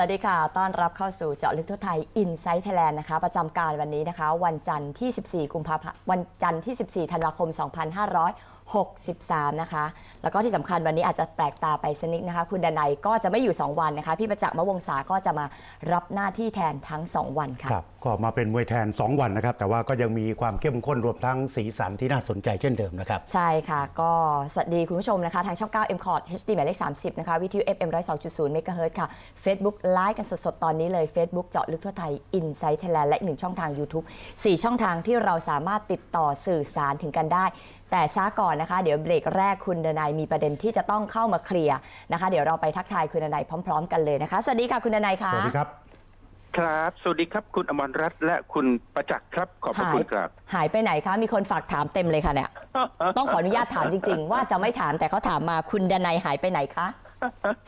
สวัสดีค่ะ ต้อนรับเข้าสู่เจาะลึกทั่วไทย i n s i ซต์ไทยแลนด์นะคะ ประจำการวันนี้นะคะ วันจันทร์ที่ 14 กุมภาพันธ์ วันจันทร์ที่ 14 ธันวาคม 2500 2563 นะคะ แล้วก็ที่สำคัญวันนี้อาจจะแปลกตาไปสกนิดนะคะ คุณดนัยก็จะไม่อยู่ 2 วันนะคะ พี่ประจักษ์มะวงศาก็จะมารับหน้าที่แทนทั้ง 2 วันค่ะ ครับก็มาเป็นมวยแทน 2 วันนะครับ แต่ว่าก็ยังมีความเข้มข้นรวมทั้งสีสันที่น่าสนใจเช่นเดิมนะครับ ใช่ค่ะ ก็สวัสดีคุณผู้ชมนะคะ ทางช่อง 9 m c o t HD หมายเลข 30 นะคะ วิทยุ FM 102.0 MHz ค่ะ Facebook ไลฟ์กันสดๆ ตอนนี้เลย Facebook เจาะลึกทั่วไทย Inside Thailand และอีกหนึ่งช่องทาง YouTube 4 ช่องทางที่เราสามารถติดต่อสื่อสารถึงกันได้ แต่ช้าก่อนนะคะ เดี๋ยวเบรกแรกคุณดนายมีประเด็นที่จะต้องเข้ามาเคลียร์นะคะ เดี๋ยวเราไปทักทายคุณดนายพร้อม ๆ กันเลยนะคะ สวัสดีค่ะคุณดนายค่ะ สวัสดีครับ ครับ สวัสดีครับคุณอมรรัตน์และคุณประจักษ์ครับขอบพระคุณครับ หายไปไหนคะ มีคนฝากถามเต็มเลยค่ะเนี่ย ต้องขออนุญาตถามจริง ๆ ว่าจะไม่ถามแต่เขาถามมาคุณดนัยหายไปไหนคะ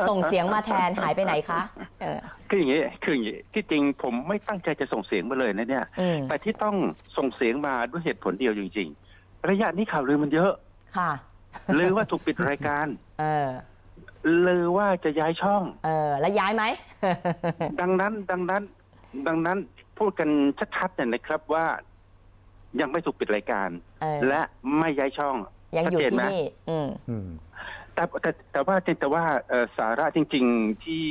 ส่งเสียงมาแทนหายไปไหนคะเออ คืออย่างนี้คืออย่างนี้ที่จริงผมไม่ตั้งใจจะส่งเสียงมาเลยนะเนี่ย อืม แต่ที่ต้องส่งเสียงมาด้วยเหตุผลเดียวจริง ๆ ระยะนี้ข่าวลือมันเยอะ ค่ะลือว่าถูกปิดรายการ เออลือว่าจะย้ายช่อง เออแล้วย้ายไหม ดังนั้นดังนั้น ดังนั้นพูดกันชัดๆเนี่ยนะครับว่า ยังไม่ถูกปิดรายการ เออ และไม่ย้ายช่องยังอยู่ชัดเจนที่ไหมนี่ อืม อืม แต่แต่แต่ว่าแต่ว่าเอ่อสาระจริง ๆที่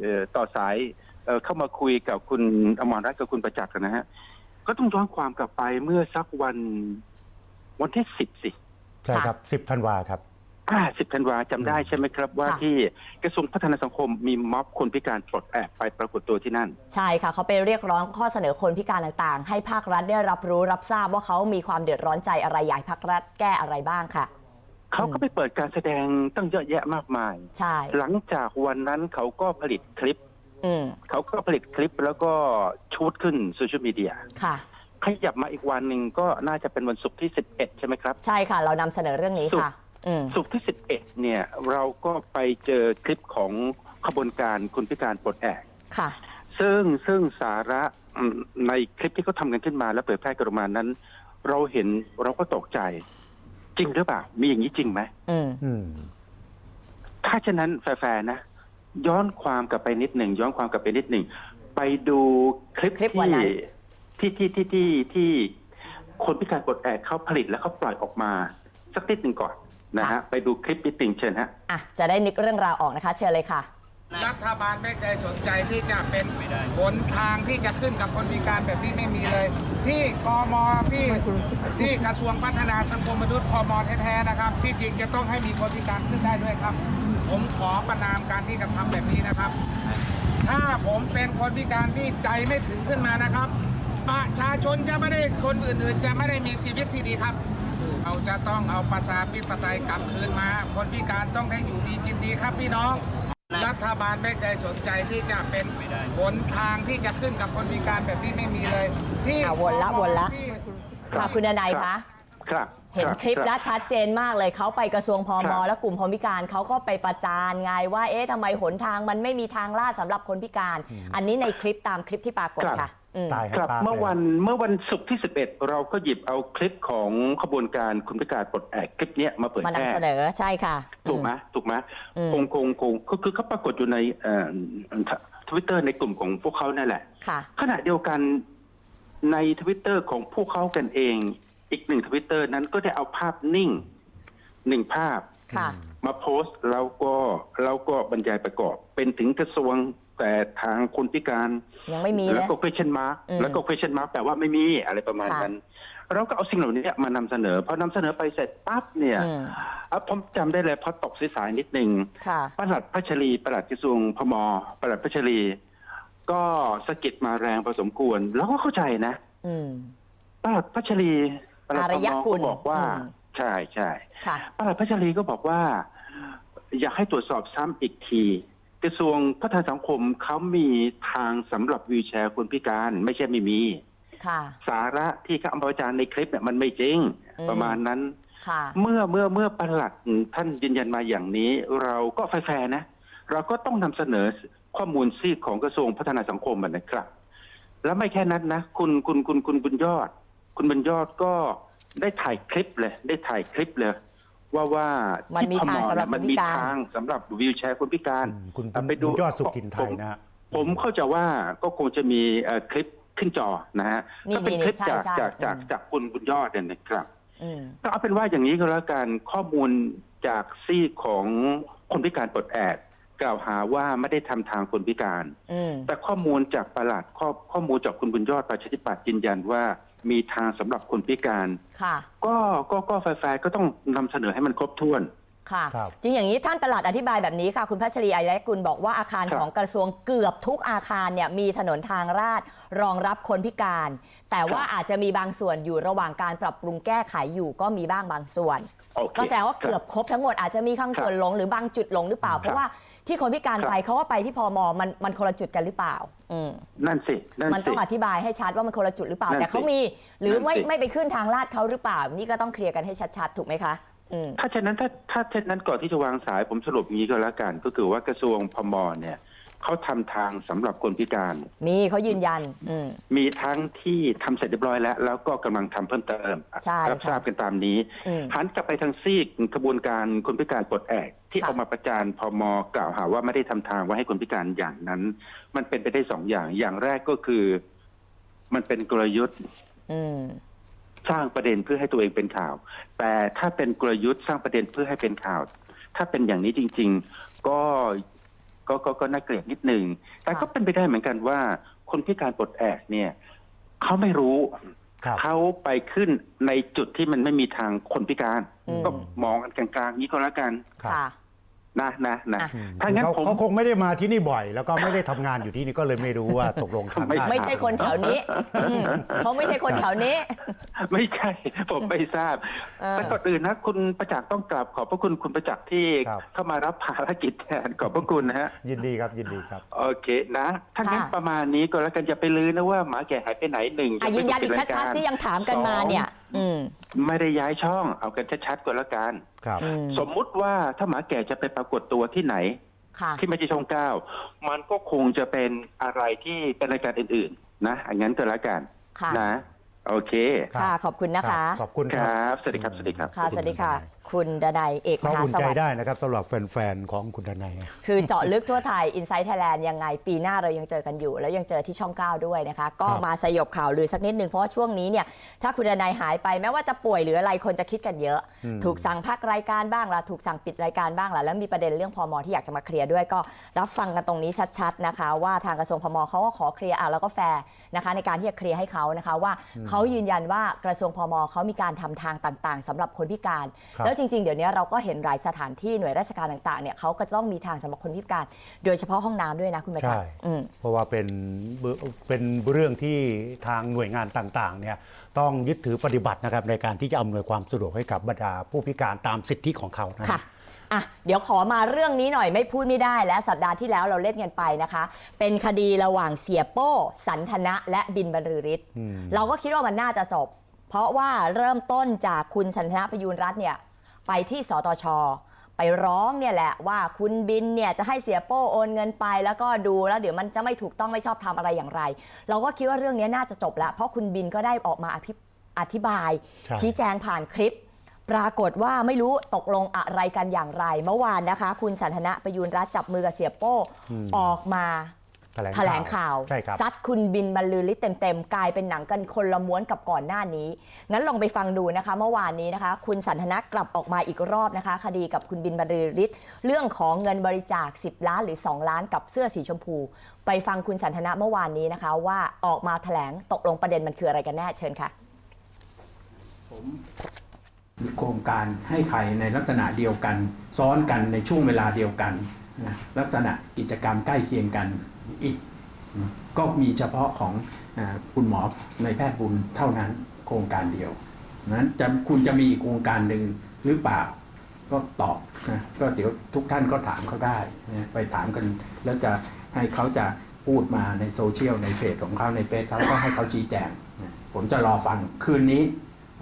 เอ่อต่อสายเอ่อเข้ามาคุยกับคุณอมรรัตน์กับคุณประจักษ์นะฮะ ก็ต้องย้อนความกลับไปเมื่อสักวัน วันที่สิบสิใช่ครับ10ธันวาครับอ่าสิบธันวาจำได้ใช่ไหมครับ ว่าค่ะที่กระทรวงพัฒนาสังคมมีม็อบคนพิการปลดแอกไปปรากฏตัวที่นั่น ใช่ค่ะเขาไปเรียกร้องข้อเสนอคนพิการต่างๆ ให้ภาครัฐได้รับรู้รับทราบว่าเขามีความเดือดร้อนใจอะไรอยากให้ภาครัฐแก้อะไรบ้างค่ะเขาก็ไปเปิดการแสดงตั้งเยอะแยะมากมายใช่หลังจากวันนั้นเขาก็ผลิตคลิปอืมเขาก็ผลิตคลิปแล้วก็ชูดขึ้นโซเชียลมีเดียค่ะ ขยับมาอีกวันหนึ่งก็น่าจะเป็นวันศุกร์ที่ 11 ใช่ไหมครับ ใช่ค่ะ เรานำเสนอเรื่องนี้ค่ะอืมศุกร์ที่ 11 เนี่ย เราก็ไปเจอคลิปของขบวนการคุณพิการปลดแอกค่ะ ซึ่งซึ่งสาระอืมในคลิปที่เขาทำกันขึ้นมาแล้วเผยแพร่กันออกมานั้น เราเห็นเราก็ตกใจ จริงหรือเปล่า มีอย่างนี้จริงไหมอืมอืมถ้าฉะนั้นแฟร์ๆนะย้อนความกลับไปนิดหนึ่งย้อนความกลับไปนิดหนึ่งไปดูคลิปคลิปวันที่นั้น ที่ที่ที่ที่ที่คนพิการปลดแอกเขาผลิตแล้วเขาปล่อยออกมา สักนิดหนึ่งก่อนนะฮะไปดูคลิปนิดหนึ่งเชิญฮะอะจะได้นึกเรื่องราวออกนะคะ เชิญเลยค่ะ รัฐบาลไม่เคยสนใจที่จะเป็นหนทางที่จะขึ้นกับคนพิการแบบนี้ไม่มีเลย ที่กมที่ที่กระทรวงพัฒนาสังคมมนุษย์พมแท้ๆนะครับ ที่จริงจะต้องให้มีคนพิการขึ้นได้ด้วยครับ ผมขอประนามการที่กระทำแบบนี้นะครับ ถ้าผมเป็นคนพิการที่ใจไม่ถึงขึ้นมานะครับ ประชาชนจะไม่ได้คนอื่นๆ จะไม่ได้มีชีวิตที่ดีครับเราจะต้องเอาประชาธิปไตยกลับคืนมา คนพิการต้องได้อยู่ดีกินดีครับพี่น้อง รัฐบาลไม่เคยสนใจที่จะเป็นหนทางที่จะขึ้นกับคนพิการแบบนี้ไม่มีเลย ที่อะวนละวนละ ที่ ค่ะคุณนายครัคะบครับเห็นรับคลิปรับแล้วชัดเจนมากเลยเขาไปกระทรวงพคมรับและกลุ่มคนพิการเขาก็ไปประจานไงว่าเอ๊ะทำไมหนทางมันไม่มีทางลาดสำหรับคนพิการ อันนี้ในคลิปตามคลิปที่ปรากฏค่ะ อืมตายครับตาเมื่อวันลยเมื่อวันศุกร์ที่ 11 เราก็หยิบเอาคลิปของขบวนการคุณพิการปลดแอกคลิปเนี้ยมาเผยมาแพร่นำเสนอใช่ค่ะ ถูกไหมถูกไหมอืมคงคงคงก็คือเขาปรากฏอยู่ในทวิตเตอร์ในกลุ่มของพวกเขานั่นแหละค่ะขณะเดียวกันในทวิตเตอร์ของพวกเขากันเอง อีกหนึ่งทวิตเตอร์นั้นก็ได้เอาภาพนิ่งหนึ่งภาพค่ะมาโพสต์แล้วก็แล้วก็บรรยายประกอบ เป็นถึงกระทรวง แต่ทางคนพิการยังไม่มีแล้วนะก็ question mark อืมแล้วก็ question mark แปลว่าไม่มีอะไรประมาณค่ะนั้น เราก็เอาสิ่งเหล่านี้มานำเสนอพอนำเสนอไปเสร็จปั๊บเนี่ยอืมอะผมจำได้เลยพอตกสายๆนิดหนึ่งค่ะปลัดพัชรีปลัดกระทรวงพมปลัดพัชรี ก็สะกิดมาแรงพอสมควร แล้วก็เข้าใจนะอืมปลัดพัชรีปลัดอารพยมกุก็ลบอกว่าอืมใช่ใช่ค่ะปลัดพัชรีก็บอกว่า อยากให้ตรวจสอบซ้ำอีกที กระทรวงพัฒนาสังคมเขามีทางสำหรับวีลแชร์คนพิการ ไม่ใช่ไม่มีค่ะสาระที่เขาเอามาประจานในคลิปเนี่ยมันไม่จริงอืมประมาณนั้นค่ะเมื่อเมื่อเมื่อปลัดท่านยืนยันมาอย่างนี้ เราก็แฟร์ๆนะ เราก็ต้องนำเสนอข้อมูลซีกของกระทรวงพัฒนาสังคมอะนะครับ แล้วไม่แค่นั้นนะ คุณคุณคุณคุณบุญยอด คุณบุญยอดก็ได้ถ่ายคลิปเลย ได้ถ่ายคลิปเลย ว่าว่ามันมีทางสำหรับที่พมเนี่ยมันคนพิมีการทางสำหรับวิวแชร์คนพิการอืมคุณอะคุณคุณยอดสุขินไทยนะฮะผมเข้าใจว่าก็คงจะมีเอ่อคลิปขึ้นจอนะฮะนี่ก็เป็นนี่คลิปใช่จากใช่จากจากอืมจากคุณบุญยอดเนี่ยนะครับอืมก็เอาเป็นว่าอย่างนี้ก็แล้วกันข้อมูลจากซีกของคนพิการปลดแอกกล่าวหาว่าไม่ได้ทำทางคนพิการอืมแต่ข้อมูลจากประหลัดข้อข้อมูลจากคุณบุญยอดประชาธิปัตย์ยืนยันว่า มีทางสำหรับคนพิการค่ะก็ก็ก็แฟร์ๆก็ต้องนำเสนอให้มันครบถ้วนค่ะครับจริงอย่างนี้ท่านประหลัดอธิบายแบบนี้ค่ะ คุณพัชรีอายะกุลบอกว่าอาคารครับของกระทรวงเกือบทุกอาคารเนี่ยมีถนนทางลาดรองรับคนพิการ แต่ว่าอาจจะมีบางส่วนอยู่ระหว่างการปรับปรุงแก้ไขอยู่ก็มีบ้างบางส่วนโอเคก็แสดงว่าเกือบครบทั้งหมดอาจจะมีข้างส่วนหลงหรือบางจุดหลงหรือเปล่า เพราะว่า ที่คนพิการไปเขาก็ไปที่พมมันมันคนละจุดกันหรือเปล่า อืมนั่นสินั่นมันสิ ต้องอธิบายให้ชัดว่ามันคนละจุดหรือเปล่า นั่นสิแต่เขามี หรือไม่นั่นสิ ไม่ไปขึ้นทางลาดเขาหรือเปล่า นี่ก็ต้องเคลียร์กันให้ชัดๆ ถูกไหมคะ อืม ถ้าเช่นนั้นถ้าถ้าเช่นนั้นก่อนที่จะวางสายผมสรุปอย่างนี้ก็แล้วกัน ก็คือว่ากระทรวงพมเนี่ย เขาทำทางสำหรับคนพิการ มีเขายืนยันอืมมีทั้งที่ทำเสร็จเรียบร้อยแล้ว แล้วก็กำลังทำเพิ่มเติมใช่รับค่ะทราบกันตามนี้อืมหันกลับไปทางซีกกระบวนการคนพิการปลดแอกที่ค่ะเอามาประจานพมกล่าวหาว่าไม่ได้ทำทางไว้ให้คนพิการอย่างนั้น มันเป็นไปได้สองอย่าง อย่างแรกก็คือ มันเป็นกลยุทธ์อืมสร้างประเด็นเพื่อให้ตัวเองเป็นข่าว แต่ถ้าเป็นกลยุทธ์สร้างประเด็นเพื่อให้เป็นข่าว ถ้าเป็นอย่างนี้จริง ๆ ก็ ก็ก็ก็น่าเกลียดนิดหนึ่ง แต่ก็ค่ะเป็นไปได้เหมือนกันว่า คนพิการปลดแอกเนี่ยเขาไม่รู้ครับเขาไปขึ้นในจุดที่มันไม่มีทางคนพิการอืมก็มองกันกลางๆนี้ก็แล้วกันครับค่ะ นะนะนะอะอืมถ้างั้นเขาผมเขาคงไม่ได้มาที่นี่บ่อย แล้วก็ไม่ได้ทำงานอยู่ที่นี่ก็เลยไม่รู้ว่าตกลงทำได้ไม่ใช่คนแถวนี้อืมเขาไม่ใช่คนแถวนี้ ไม่ใช่ ผมไม่ทราบเออแต่ก่อนอื่นนะ คุณประจักษ์ต้องกราบขอบพระคุณคุณประจักษ์ที่ครับเข้ามารับภารกิจแทนขอบพระคุณนะฮะยินดีครับยินดีครับ โอเคนะถ้างั้นค่ะประมาณนี้ก็แล้วกันอย่าไปลือนะว่าหมาแก่หายไปไหนหนึ่งอะยืนยันอีกไม่ชัดๆที่ยังถามกันมาเนี่ยอืม ไม่ได้ย้ายช่องเอากันชัดๆก็แล้วกันครับอืมสมมุติว่าถ้าหมาแก่จะไปปรากฏตัวที่ไหนค่ะที่ไม่ใช่ช่องเก้ามันก็คงจะเป็นอะไรที่เป็นรายการอื่น ๆ นะอย่างนั้นก็แล้วกันค่ะนะ โอเคครับค่ะ ขอบคุณนะคะ ขอบคุณคครรัับ สวัสดีครับ สวัสดีครับ ค่ะ สวัสดีค่ะ คุณดนัยเอกมก็หาอุ่นสใจวัสดิ์ได้นะครับสำหรับแฟนๆของคุณทนาย คือเจาะลึกทั่วไทย Inside Thailand ยังไงปีหน้าเรายังเจอกันอยู่ แล้วยังเจอที่ช่อง 9 ด้วยนะคะ ก็ครับ มาสยบข่าวลือสักนิดนึง เพราะว่าช่วงนี้เนี่ยถ้าคุณดนายหายไปแม้ว่าจะป่วยหรืออะไรคนจะคิดกันเยอะอืมถูกสั่งพักรายการบ้างล่ะถูกสั่งปิดรายการบ้างล่ะแล้วมีประเด็นเรื่องพมที่อยากจะมาเคลียร์ด้วยก็รับฟังกันตรงนี้ชัดๆนะคะ ว่าทางกระทรวงพมเขาก็ขอเคลียร์อะแล้วก็แฟร์นะคะ ในการที่จะเคลียร์ให้เขานะคะ ว่าเขายืนยันว่ากระทรวงพมเขามีการทำทางต่าง ๆสำหรับคนพิการ ครับ แล้วจริง ๆ เดี๋ยวนี้เราก็เห็นหลายสถานที่หน่วยราชการต่างๆเนี่ยเขาก็จะต้องมีทางสำหรับคนพิการ โดยเฉพาะห้องน้ำด้วยนะคุณประจักษ์ใช่ อืม เพราะว่าเป็นเบเป็นเรื่องที่ทางหน่วยงานต่างๆเนี่ยต้องยึดถือปฏิบัตินะครับในการที่จะอำนวยความสะดวกให้กับบรรดาผู้พิการตามสิทธิของเขานะค่ะ อะ เดี๋ยวขอมาเรื่องนี้หน่อยไม่พูดไม่ได้และสัปดาห์ที่แล้วเราเล่นกันไปนะคะ เป็นคดีระหว่างเสียโป้ สันทนะ และบินบรรลือฤทธิ์อืมเราก็คิดว่ามันน่าจะจบ เพราะว่าเริ่มต้นจากคุณสันทนะประยูรรัตน์เนี่ย ไปที่สตชไปร้องเนี่ยแหละว่าคุณบินเนี่ยจะให้เสียโป้โอนเงินไปแล้วก็ดูแล้วเดี๋ยวมันจะไม่ถูกต้องไม่ชอบทำอะไรอย่างไร เราก็คิดว่าเรื่องนี้น่าจะจบแล้ว เพราะคุณบินก็ได้ออกมาอภิอธิบายใช่ชี้แจงผ่านคลิป ปรากฏว่าไม่รู้ตกลงอะไรกันอย่างไร เมื่อวานนะคะ คุณสันทนะประยูรรัตน์จับมือกับเสียโป้อืมออกมา แถลงแถลงข่าวใช่ครับซัดคุณบินบรรลือฤทธิ์เต็มๆ กลายเป็นหนังกันคนละม้วนกับก่อนหน้านี้ งั้นลองไปฟังดูนะคะ เมื่อวานนี้นะคะ คุณสันทนะกลับออกมาอีกรอบนะคะ คดีกับคุณบินบรรลือฤทธิ์เรื่องของเงินบริจาค 10 ล้านหรือ 2 ล้านกับเสื้อสีชมพู ไปฟังคุณสันทนะเมื่อวานนี้นะคะ ว่าออกมาแถลงตกลงประเด็นมันคืออะไรกันแน่เชิญค่ะ ผมโครงการให้ใครในลักษณะเดียวกัน ซ้อนกันในช่วงเวลาเดียวกันนะลักษณะกิจกรรมใกล้เคียงกัน อีกนะก็มีเฉพาะของอาคุณหมอในแพทย์บุญเท่านั้นโครงการเดียวนั้นจะคุณจะมีอีกโครงการหนึ่งหรือเปล่า ก็ตอบนะก็เดี๋ยวทุกท่านก็ถามเขาได้นะไปถามกัน แล้วจะให้เขาจะพูดมาในโซเชียลในเพจของเขาในเฟซเขาก็ให้เขาชี้แจงนะผมจะรอฟังคืนนี้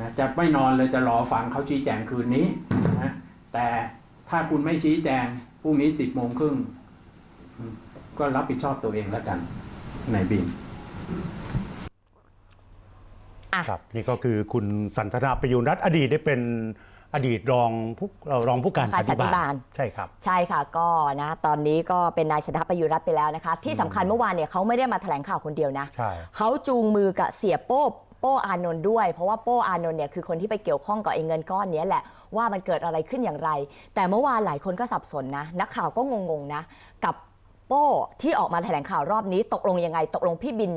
นะจะไม่นอนเลยจะรอฟังเขาชี้แจงคืนนี้นะแต่ถ้าคุณไม่ชี้แจงพรุ่งนี้สิบโมงครึ่งอืม ก็รับผิดชอบตัวเองแล้วกันในบินอะครับนี่ก็คือคุณสันทนาประยูรรัตน์อดีตได้เป็นอดีตรองผู้เอ่อรองผู้การการสัสันนติติบาบาลลใช่ครับ ใช่ค่ะก็นะตอนนี้ก็เป็นนายชนะประยุรัตน์ไปแล้วนะคะ ที่สำคัญเมื่อวานเนี่ยเขาไม่ได้มาแถลงข่าวคนเดียวนะใช่เขาจูงมือกับเสียโป้โป้อานนท์ด้วย เพราะว่าโป้อานนท์เนี่ยคือคนที่ไปเกี่ยวข้องกับไอ้เงินก้อนเนี้ยแหละว่ามันเกิดอะไรขึ้นอย่างไร แต่เมื่อวานหลายคนก็สับสนนะ นักข่าวก็งงๆนะกับ โป้ที่ออกมาแถลงข่าวรอบนี้ตกลงยังไงตกลงพี่บิน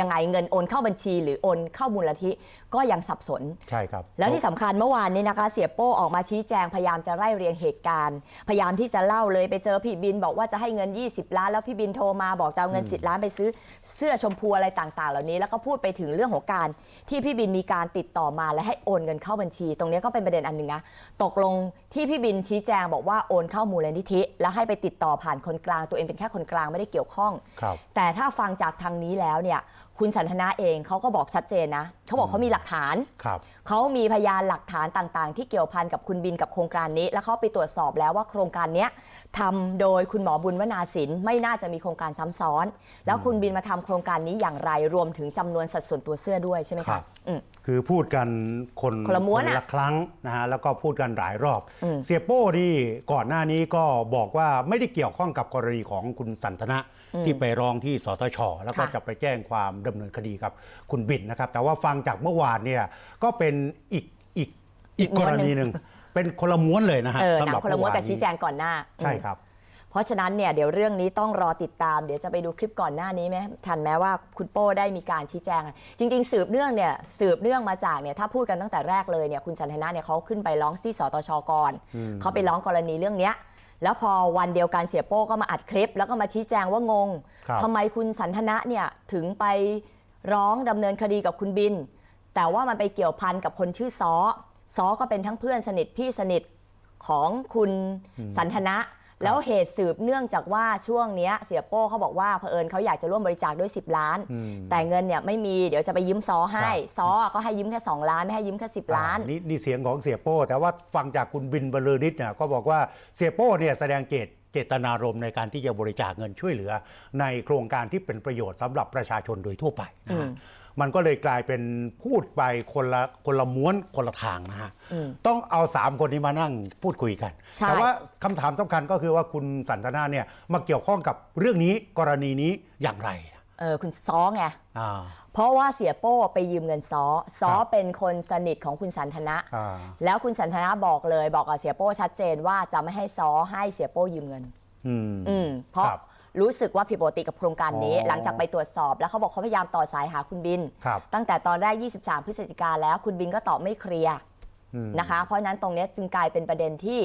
ยังไงเงินโอนเข้าบัญชี หรือโอนเข้ามูลนิธิก็ยังสับสน ใช่ครับ แล้วที่สำคัญเมื่อวานนี้นะคะ เสียโป้ออกมาชี้แจงพยายามจะไล่เรียงเหตุการณ์ พยายามที่จะเล่าเลยไปเจอพี่บินบอกว่าจะให้เงิน 20 ล้าน แล้วพี่บินโทรมาบอกจะเอาเงิน 10 ล้านไปซื้อเสื้อชมพูอะไรต่างๆ เหล่านี้ แล้วก็พูดไปถึงเรื่องของการที่พี่บินมีการติดต่อมาและให้โอนเงินเข้าบัญชี ตรงนี้ก็เป็นประเด็นอันหนึ่งนะตกลงที่พี่บินชี้แจงบอกว่าโอนเข้ามูลนิธิ แล้วให้ไปติดต่อผ่านคนกลางตัวเองเป็นแค่คนกลางไม่ได้เกี่ยวข้อง ครับ แต่ถ้าฟังจากทางนี้แล้วเนี่ย คุณสันทนาเองเขาก็บอกชัดเจนนะเขาบอกเขามีหลักฐานครับ เขามีพยานหลักฐานต่างๆ ที่เกี่ยวพันกับคุณบินกับโครงการนี้ แล้วเขาไปตรวจสอบแล้วว่าโครงการเนี้ยทำโดยคุณหมอบุญวนาสินไม่น่าจะมีโครงการซ้ำซ้อน แล้วคุณบินมาทำโครงการนี้อย่างไรรวมถึงจำนวนสัดส่วนตัวเสื้อด้วยใช่ไหมครัคะบ อืม คือพูดกันคนคนละม้วนอะละครั้งนะฮะแล้วก็พูดกันหลายรอบ อืมเสียโป้ที่ก่อนหน้านี้ก็บอกว่าไม่ได้เกี่ยวข้องกับกรณีของคุณสันทนะที่ไปร้องที่สตชแล้วก็ค่ะ จะไปแจ้งความดำเนินคดีกับคุณบินนะครับ แต่ว่าฟังจากเมื่อวานเนี่ยก็เป็นอีกอีกอีกกรณีหนึ่งเป็นคนละม้วนเลยนะฮะเออหสำนัหงรับคนละม้วนกับเอชี้แจงก่อนหน้า ใช่อืมครับ เพราะฉะนั้นเนี่ยเดี๋ยวเรื่องนี้ต้องรอติดตาม เดี๋ยวจะไปดูคลิปก่อนหน้านี้ไหมทันแม้ว่าคุณโป้ได้มีการชี้แจง จริง ๆ สืบเนื่องเนี่ยสืบเนื่องมาจากเนี่ยถ้าพูดกันตั้งแต่แรกเลยเนี่ยคุณสันทนาเนี่ยเขาขึ้นไปร้องที่สตชก่อนเขาไปร้องกรณีเรื่องเนี้ยแล้วพอวันเดียวกันเสียโป้ก็มาอัดคลิป แล้วก็มาชี้แจงว่างงครับทำไมคุณสันทนะเนี่ยถึงไปร้องดำเนินคดีกับคุณบิน แต่ว่ามันไปเกี่ยวพันกับคนชื่อซ้อซ้อก็เป็นทั้งเพื่อนสนิทพี่สนิทของคุณสันทนะ แล้วเหตุสืบเนื่องจากว่าช่วงเนี้ยเสียโป้เขาบอกว่าเผอิญเขาอยากจะร่วมบริจาคด้วย 10 ล้าน อืม แต่เงินเนี่ยไม่มีเดี๋ยวจะไปยืมซอให้ครับซอก็ให้ยืมแค่ 2 ล้านไม่ให้ยืมแค่ 10 ล้าน อ่นี่นี่เสียงของเสียโป้ แต่ว่าฟังจากคุณบินบรรลือฤทธิ์เนี่ยก็บอกว่าเสียโป้เนี่ยแสดงเจตเจตนารมณ์ในการที่จะบริจาคเงินช่วยเหลือ ในโครงการที่เป็นประโยชน์สำหรับประชาชนโดยทั่วไปนะอืฮะม มันก็เลยกลายเป็นพูดไปคนละคนละม้วนคนละทางนะฮะอืมต้องเอาสามคนนี้มานั่งพูดคุยกันใช่แต่ว่าคำถามสำคัญก็คือว่าคุณสันทนาเนี่ยมาเกี่ยวข้องกับเรื่องนี้กรณีนี้อย่างไรเออคุณซอไงอ่าเพราะว่าเสียโป้ไปยืมเงินซอซอครับเป็นคนสนิทของคุณสันทนะอ่าแล้วคุณสันทนะบอกเลย บอกกับเสียโป้ชัดเจนว่าจะไม่ให้ซอให้เสียโป้ยืมเงิน อืมอืมเพราะค รับรู้สึกว่าผิดปกติกับโครงการนี้อ๋อหลังจากไปตรวจสอบ แล้วเขาบอกเขาพยายามต่อสายหาคุณบิน ครับตั้งแต่ตอนแรก 23 พฤศจิกาแล้วคุณบินก็ตอบไม่เคลียร์อืม นะคะ เพราะฉะนั้นตรงเนี้ยจึงกลายเป็นประเด็นที่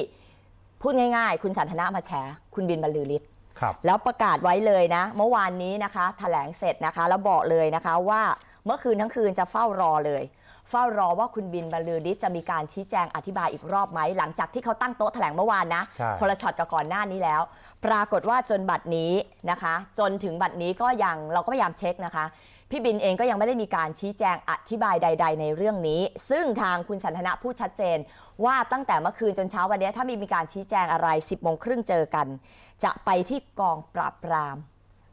พูดง่ายๆ คุณสันทนามาแฉคุณบินบรรลือฤทธิ์ ครับ แล้วประกาศไว้เลยนะ เมื่อวานนี้นะคะแถลงเสร็จนะคะ แล้วบอกเลยนะคะว่าเมื่อคืนทั้งคืนจะเฝ้ารอเลย เฝ้ารอว่าคุณบินบรรลือฤทธิ์จะมีการชี้แจงอธิบายอีกรอบไหมหลังจากที่เขาตั้งโต๊ะแถลงเมื่อวานนะ ใช่ คนละช็อตกับก่อนหน้านี้แล้ว ปรากฏว่าจนบัดนี้นะคะ จนถึงบัดนี้ก็ยังเราก็พยายามเช็คนะคะ พี่บินเองก็ยังไม่ได้มีการชี้แจงอธิบายใด ๆ ในเรื่องนี้ ซึ่งทางคุณสันทนะพูดชัดเจน ว่าตั้งแต่เมื่อคืนจนเช้าวันนี้ถ้ามีมีการชี้แจงอะไร 10บโมงครึ่งเจอกัน จะไปที่กองปราบปราม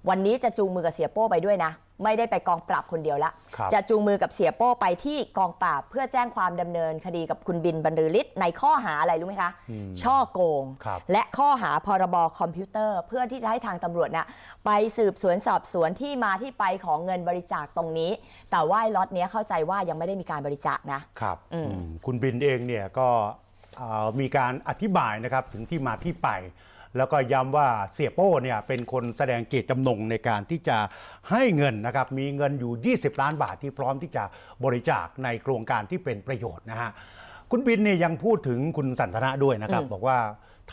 วันนี้จะจูงมือกับเสียโป้ไปด้วยนะ ไม่ได้ไปกองปราบคนเดียวละ ครับ จะจูงมือกับเสียโป้ไปที่กองปราบเพื่อแจ้งความดำเนินคดีกับคุณบินบรรลือฤทธิ์ในข้อหาอะไรรู้ไหมคะ อืมช่อโกง ครับ และข้อหาพรบคอมพิวเตอร์ เพื่อที่จะให้ทางตำรวจนะไปสืบสวนสอบสวนที่มาที่ไปของเงินบริจาคตรงนี้ แต่ว่าไอ้ล็อตเนี้ยเข้าใจว่ายังไม่ได้มีการบริจาคนะ ครับอืม อืมคุณบินเองเนี่ยก็เอ่อมีการอธิบายนะครับถึงที่มาที่ไป แล้วก็ย้ำว่าเสียโป้เนี่ยเป็นคนแสดงเจตจำนงในการที่จะให้เงินนะครับมีเงินอยู่ 20 ล้านบาทที่พร้อมที่จะบริจาคในโครงการที่เป็นประโยชน์นะฮะคุณบินเนี่ยยังพูดถึงคุณสันทนะด้วยนะครับอืมบอกว่า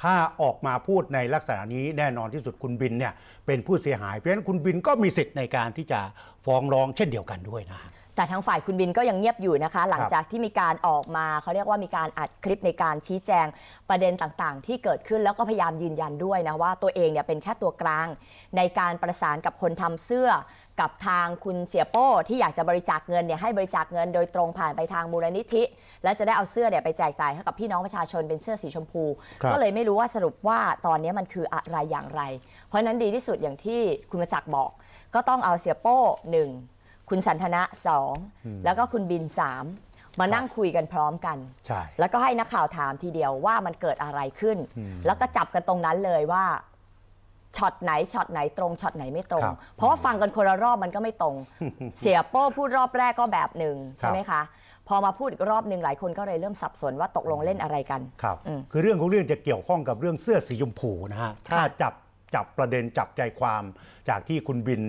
ถ้าออกมาพูดในลักษณะนี้แน่นอนที่สุดคุณบินเนี่ยเป็นผู้เสียหายเพราะฉะนั้นคุณบินก็มีสิทธิ์ในการที่จะฟ้องร้องเช่นเดียวกันด้วยนะฮะ แต่ทางฝ่ายคุณบินก็ยังเงียบอยู่นะคะ หลังจากที่มีการออกมาเขาเรียกว่ามีการอัดคลิปในการชี้แจงประเด็นต่างๆ ที่เกิดขึ้นแล้วก็พยายามยืนยันด้วยนะว่าตัวเองเนี่ยเป็นแค่ตัวกลาง ในการประสานกับคนทำเสื้อ กับทางคุณเสียโป้ที่อยากจะบริจาคเงินเนี่ยให้บริจาคเงินโดยตรงผ่านไปทางมูลนิธิ และจะได้เอาเสื้อเนี่ยไปแจกจ่ายให้กับพี่น้องประชาชนเป็นเสื้อสีชมพูครับก็เลยไม่รู้ว่าสรุปว่าตอนนี้มันคืออะไรอย่างไร เพราะฉะนั้นดีที่สุดอย่างที่คุณประจักษ์บอก ก็ต้องเอาเสียโป้หนึ่ง คุณสันทนะสองแล้วก็คุณบินสามมานั่งคุยกันพร้อมกัน ใช่ แล้วก็ให้นักข่าวถามทีเดียวว่ามันเกิดอะไรขึ้น แล้วก็จับกันตรงนั้นเลยว่าช็อตไหนช็อตไหนตรงช็อตไหนไม่ตรง ครับเพราะว่าฟังกันคนละรอบมันก็ไม่ตรง เสียโป้พูดรอบแรกก็แบบหนึ่งใช่ไหมคะ พอมาพูดอีกรอบหนึ่งหลายคนก็เลยเริ่มสับสนว่าตกลงเล่นอะไรกัน ครับ อืมคือเรื่องของเรื่องจะเกี่ยวข้องกับเรื่องเสื้อสีชมพูนะฮะ ถ้าจับ จับประเด็นจับใจความ จากที่คุณบิน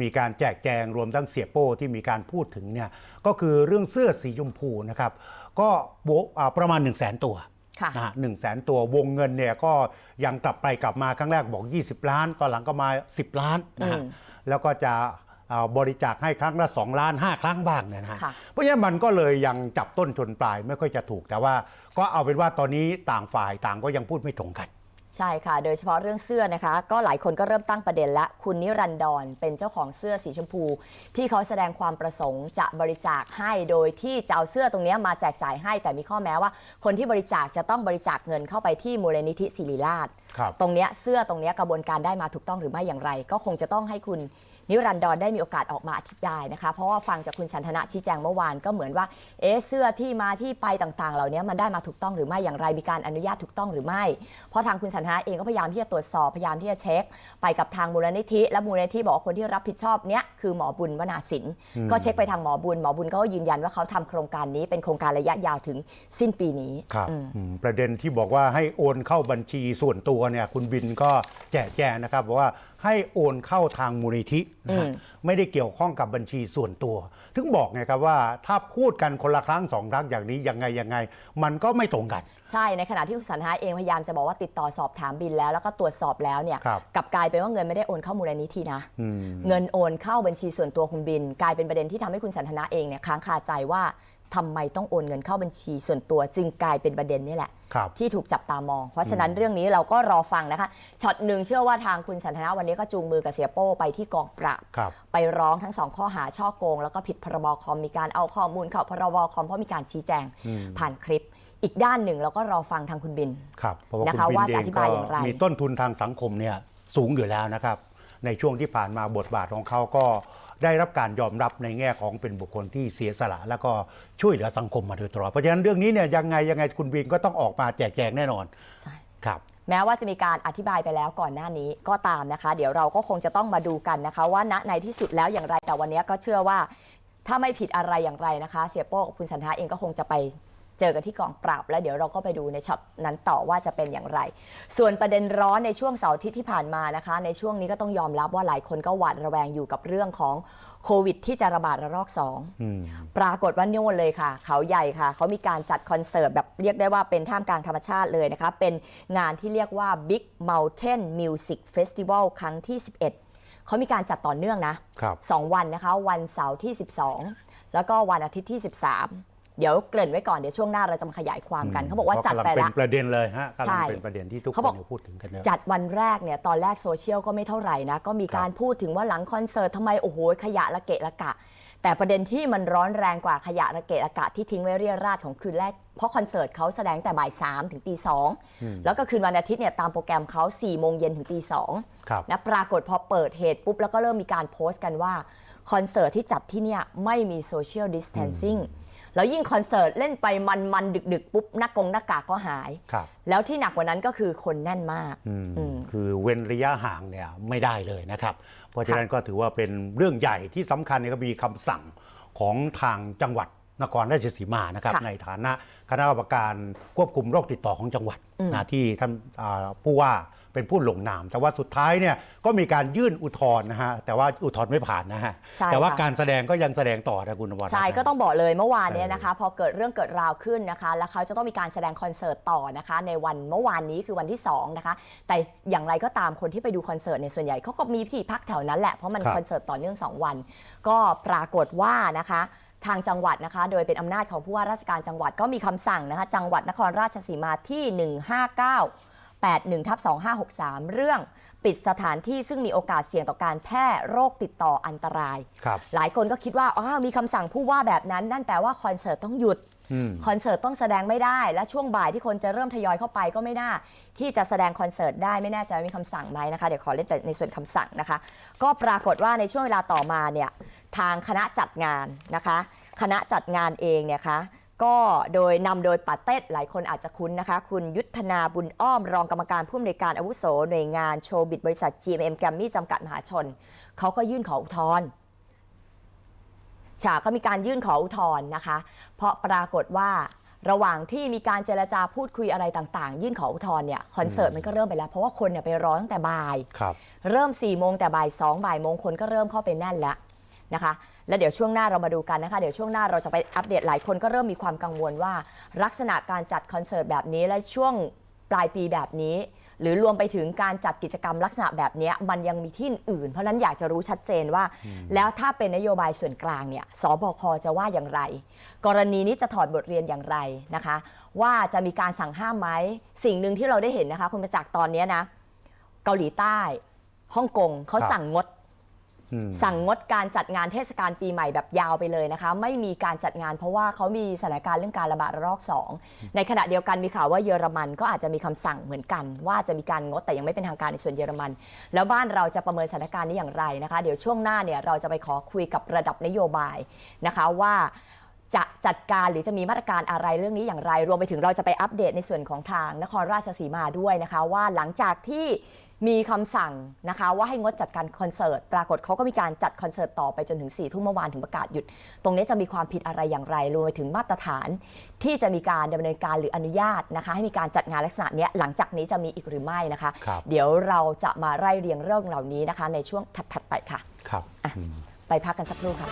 มีการแจกแจงรวมทั้งเสียโป้ที่มีการพูดถึงเนี่ยก็คือเรื่องเสื้อสีชมพูนะครับก็โบอ่าประมาณ 1 0 0 0 0แสนตัวค่ะนะฮะหนึ่งแสนตัววงเงินเนี่ยก็ยังกลับไปกลับมาครั้งแรกบอก 20 ล้าน ตอนหลังก็มา 10 ล้านนะฮะอืมแล้วก็จะอ่าบริจาคให้ครั้งละ 2 ล้าน 5 ครั้งบ้างเนี่ยนะฮะค่ะเพราะฉะนั้นมันก็เลยยังจับต้นชนปลายไม่ค่อยจะถูกแต่ว่าก็เอาเป็นว่าตอนนี้ต่างฝ่ายต่างก็ยังพูดไม่ตรงกัน ใช่ค่ะ โดยเฉพาะเรื่องเสื้อนะคะ ก็หลายคนก็เริ่มตั้งประเด็นละคุณนิรันดรเป็นเจ้าของเสื้อสีชมพู ที่เขาแสดงความประสงค์จะบริจาคให้โดยที่จะเอาเสื้อตรงเนี้ยมาแจกจ่ายให้แต่มีข้อแม้ว่า คนที่บริจาคจะต้องบริจาคเงินเข้าไปที่มูลนิธิศิริราช ครับ ตรงเนี้ยเสื้อตรงเนี้ยกระบวนการได้มาถูกต้องหรือไม่อย่างไร ก็คงจะต้องให้คุณ นิรันดรได้มีโอกาสออกมาอธิบายนะคะ เพราะว่าฟังจากคุณสันทนะชี้แจงเมื่อวานก็เหมือนว่าเอ๊ะเสื้อที่มาที่ไปต่างๆ เหล่านี้มันได้มาถูกต้องหรือไม่อย่างไรมีการอนุญาตถูกต้องหรือไม่ เพราะทางคุณสันทนะเองก็พยายามที่จะตรวจสอบพยายามที่จะเช็ค ไปกับทางมูลนิธิ และมูลนิธิบอกว่าคนที่รับผิดชอบเนี้ยคือหมอบุญวนาสินก็เช็คไปทางหมอบุญหมอบุญก็ยืนยันว่าเขาทำโครงการนี้เป็นโครงการระยะยาวถึงสิ้นปีนี้ครับอืมอืมประเด็นที่บอกว่าให้โอนเข้าบัญชีส่วนตัวเนี่ยคุณบินก็แจกแจงนะครับบอกว่า ให้โอนเข้าทางมูลนิธินะฮะอืมไม่ได้เกี่ยวข้องกับบัญชีส่วนตัว ถึงบอกไงครับว่าถ้าพูดกันคนละครั้งสองครั้งอย่างนี้ยังไงยังไง มันก็ไม่ตรงกัน ใช่ในขณะที่คุณสันทนาเองพยายามจะบอกว่าติดต่อสอบถามบินแล้ว แล้วก็ตรวจสอบแล้วเนี่ยครับกลับกลายเป็นว่าเงินไม่ได้โอนเข้ามูลนิธินะ อืม เงินโอนเข้าบัญชีส่วนตัวคุณบิน กลายเป็นประเด็นที่ทำให้คุณสันทนาเองเนี่ยค้างคาใจว่า ทำไมต้องโอนเงินเข้าบัญชีส่วนตัวจึงกลายเป็นประเด็นนี่แหละ ครับ ที่ถูกจับตามอง เพราะฉะนั้นเรื่องนี้เราก็รอฟังนะคะช็อตหนึ่งเชื่อว่าทางคุณสันทนาวันนี้ก็จูงมือกับเสียโป้ไปที่กองปราบ ครับ ไปร้องทั้งสองข้อหาช่อโกง แล้วก็ผิดพรบคอมมีการเอาข้อมูลเข้าพรบคอมเพราะมีการชี้แจงอืม ผ่านคลิป อีกด้านหนึ่งเราก็รอฟังทางคุณบิน ครับเพราะว่านะคะคุณบินว่าเอจะงอธิก็บายอย่างไรมีต้นทุนทางสังคมเนี่ยสูงอยู่แล้วนะครับ ในช่วงที่ผ่านมาบทบาทของเขาก็ ได้รับการยอมรับในแง่ของเป็นบุคคลที่เสียสละ แล้วก็ช่วยเหลือสังคมมาโดยตลอดเพราะฉะนั้นเรื่องนี้เนี่ยยังไงยังไงคุณบินก็ต้องออกมาแจกแจงแน่นอนใช่ครับแม้ว่าจะมีการอธิบายไปแล้วก่อนหน้านี้ก็ตามนะคะ เดี๋ยวเราก็คงจะต้องมาดูกันนะคะ ว่าณในที่สุดแล้วอย่างไรแต่วันนี้ก็เชื่อว่า ถ้าไม่ผิดอะไรอย่างไรนะคะ เสียโป้กับคุณสันทนาเองก็คงจะไป เจอกันที่กองปราบ แล้วเดี๋ยวเราก็ไปดูในช็อตนั้นต่อว่าจะเป็นอย่างไร ส่วนประเด็นร้อนในช่วงเสาร์อาทิตย์ที่ผ่านมานะคะ ในช่วงนี้ก็ต้องยอมรับว่าหลายคนก็หวาดระแวงอยู่กับเรื่องของโควิด ที่จะระบาดระลอกสองอืมปรากฏว่าโน่นเลยค่ะ เขาใหญ่ค่ะ เขามีการจัดคอนเสิร์ตแบบเรียกได้ว่าเป็นท่ามกลางธรรมชาติเลยนะคะ เป็นงานที่เรียกว่า Big Mountain Music Festival ครั้งที่ 11 เขามีการจัดต่อเนื่องนะครับสองวันนะคะ วันเสาร์ที่ 12 แล้วก็วันอาทิตย์ที่ 13 เดี๋ยวเกริ่นไว้ก่อนเดี๋ยวช่วงหน้าเราจะมาขยายความกัน เขาบอกว่าจัดไปเพระกำลังละเป็นประเด็นเลยฮะกำลัใช่งเป็นประเด็นที่ทุกคเขาบอกนพูดถึงกันเยอะจัดวันแรกเนี่ยตอนแรกโซเชียลก็ไม่เท่าไหร่นะก็มีการพูดถึงว่าหลังคอนเสิร์ตทำไมโอ้โหขยะระเกะระกะ แต่ประเด็นที่มันร้อนแรงกว่าขยะระเกะระกะที่ทิ้งไว้เรียราดของคืนแรกเพราะคอนเสิร์ตเขาแสดงแต่บ่ายสามถึงตีสองแล้วก็คืนวันอาทิตย์เนี่ยตามโปรแกรมเขา4ี่โมงเย็นถึงตีสองครับนะปรากฏพอเปิดเหตุปุ๊บแล้วก็เริ่มมีการโพสต์กันว่าคอนเสิร์ตที่จัดที่เนี่ยไม่มีโซเชียลดิส a ทนซิ่ง แล้วยิ่งคอนเสิร์ตเล่นไปมันๆดึกๆปุ๊บหน้ากงหน้ากากก็หาย ครับ แล้วที่หนักกว่านั้นก็คือคนแน่นมากอืมอืมคือเว้นระยะห่างเนี่ยไม่ได้เลยนะครับ เพราะฉะนั้นก็ถือว่าเป็นเรื่องใหญ่ที่สำคัญเนี่ยก็มีคำสั่งของทางจังหวัดนครราชสีมานะครับค่ะในฐานะคณะกรรมการควบคุมโรคติดต่อของจังหวัดนะที่ท่านอ่าผู้ว่า เป็นผู้ลงนาม แต่ว่าสุดท้ายเนี่ยก็มีการยื่นอุทธรณ์นะฮะแต่ว่าอุทธรณ์ไม่ผ่านนะฮะใช่แต่ว่าค่ะ การแสดงก็ยังแสดงต่อนะคุณนวัดใช่นะก็ต้องบอกเลยเมื่อวานเนี้เออนะคะ พอเกิดเรื่องเกิดราวขึ้นนะคะ แล้วเขาจะต้องมีการแสดงคอนเสิร์ตต่อนะคะ ในวันเมื่อวานนี้คือวันที่2นะคะ แต่อย่างไรก็ตามคนที่ไปดูคอนเสิร์ตในยส่วนใหญ่เขาก็มีที่พักแถวนั้นแหละเพราะมันครับ คอนเสิร์ตต่อเนื่อง2วัน ก็ปรากฏว่านะคะ ทางจังหวัดนะคะ โดยเป็นอำนาจของผู้ว่าราชการจังหวัดก็มีคำสั่งนะคะ จังหวัดนครราชสีมาที่ 159 81ทับ2563 เรื่องปิดสถานที่ซึ่งมีโอกาสเสี่ยงต่อการแพร่โรคติดต่ออันตราย ครับหลายคนก็คิดว่าอ้าวมีคำสั่งผู้ว่าแบบนั้น นั่นแปลว่าคอนเสิร์ตต้องหยุด อืม คอนเสิร์ตต้องแสดงไม่ได้ และช่วงบ่ายที่คนจะเริ่มทยอยเข้าไปก็ไม่น่า ที่จะแสดงคอนเสิร์ตได้ไม่แน่ใจว่ามีคำสั่งไหมนะคะ เดี๋ยวขอเล่นแต่ในส่วนคำสั่งนะคะ ก็ปรากฏว่าในช่วงเวลาต่อมาเนี่ยทางคณะจัดงานนะคะ คณะจัดงานเองเนี่ยคะ ก็โดยนำโดยปาเต็ดหลายคนอาจจะคุ้นนะคะ คุณยุทธนาบุญอ้อมรองกรรมการผู้อำนวยการอาวุโสหน่วยงานโชว์บิดบริษัท GMM แกรมมี่จำกัดมหาชน เขาก็ยื่นขออุทธรณ์ฉากก็มีการยื่นขออุทธรณ์นะคะ เพราะปรากฏว่าระหว่างที่มีการเจรจาพูดคุยอะไรต่างๆ ยื่นขออุทธรณ์เนี่ยคอนเสิร์ตมันก็เริ่มไปแล้ว เพราะว่าคนเนี่ยไปรอตั้งแต่บ่าย ครับ เริ่ม4ี่โมงแต่บ่ายสองบ่ายโมงคนก็เริ่มเข้าไปแน่นแล้วนะคะ แล้วเดี๋ยวช่วงหน้าเรามาดูกันนะคะ เดี๋ยวช่วงหน้าเราจะไปอัปเดตหลายคนก็เริ่มมีความกังวลว่า ลักษณะการจัดคอนเสิร์ตแบบนี้และช่วงปลายปีแบบนี้ หรือรวมไปถึงการจัดกิจกรรมลักษณะแบบนี้มันยังมีที่อื่น เพราะฉะนั้นอยากจะรู้ชัดเจนว่า แล้วถ้าเป็นนโยบายส่วนกลางเนี่ยสบคจะว่าอย่างไร กรณีนี้จะถอดบทเรียนอย่างไรนะคะ ว่าจะมีการสั่งห้ามไหมสิ่งหนึ่งที่เราได้เห็นนะคะคุณประจักษ์ตอนนี้นะเกาหลีใต้ฮ่องกงเขาครับสั่งงดอืม สั่งงดการจัดงานเทศกาลปีใหม่แบบยาวไปเลยนะคะ ไม่มีการจัดงานเพราะว่าเขามีสถานการณ์เรื่องการระบาดระลอก 2 ในขณะเดียวกันมีข่าวว่าเยอรมันก็อาจจะมีคำสั่งเหมือนกัน ว่าจะมีการงดแต่ยังไม่เป็นทางการในส่วนเยอรมัน แล้วบ้านเราจะประเมินสถานการณ์นี้อย่างไรนะคะ เดี๋ยวช่วงหน้าเนี่ยเราจะไปขอคุยกับระดับนโยบายนะคะว่าจะจัดการหรือจะมีมาตรการอะไรเรื่องนี้อย่างไร รวมไปถึงเราจะไปอัปเดตในส่วนของทางนครราชสีมาด้วยนะคะ ว่าหลังจากที่ มีคำสั่งนะคะว่าให้งดจัดการคอนเสิร์ต ปรากฏเขาก็มีการจัดคอนเสิร์ตต่อไปจนถึง4ี่ทุ่มเมื่อวานถึงประกาศหยุด ตรงนี้จะมีความผิดอะไรอย่างไรรวมไปถึงมาตรฐาน ที่จะมีการดำเนินการหรืออนุญาตนะคะ ให้มีการจัดงานลักษณะนี้หลังจากนี้จะมีอีกหรือไม่นะคะคเดี๋ยวเราจะมาไล่เรียงเรื่องเหล่านี้นะคะ ในช่วงถัดๆไปค่ะครับไปพักกันสักครู่ค่ะ